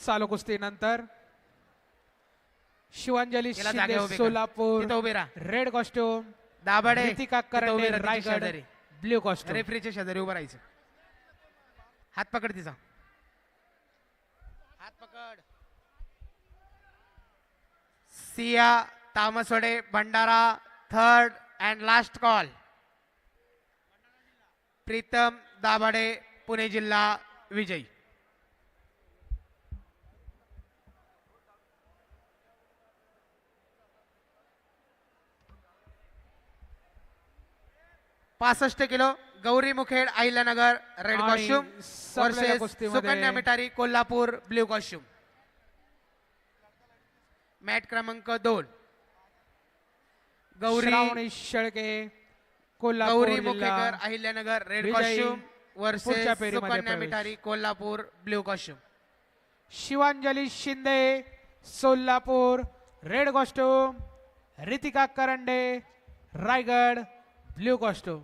चालू कुस्ती नंतर. शिवांजली शिंदे जागेवर उभे कर. सोलापूर तिथं उभे राहा. Red costume Dabhade. रितिका तिथं उभे करंडे राहा, तिच्या रायगड शेजारी. ब्ल्यू कॉस्ट्युम रेफरीच्या शेजारी उभं राहायचं. हात पकड तिचा. हात पकड. Siya Tamsode Bhandara third and last call Pritam Dabhade Pune जिल्हा विजयी. पासष्ट kilo Gauri Mukhed Ahilyanagar red costume versus Sukanya Mitari Kolhapur blue costume mat क्रमांक दोन Gauri Shelke Kolhapur Gauri. Mukhekar Ahilyanagar red. Costume versus Sukanya. Mitari Kolhapur blue costume Shivanjali Shinde Solapur red costume Ritika Karande Raigad blue costume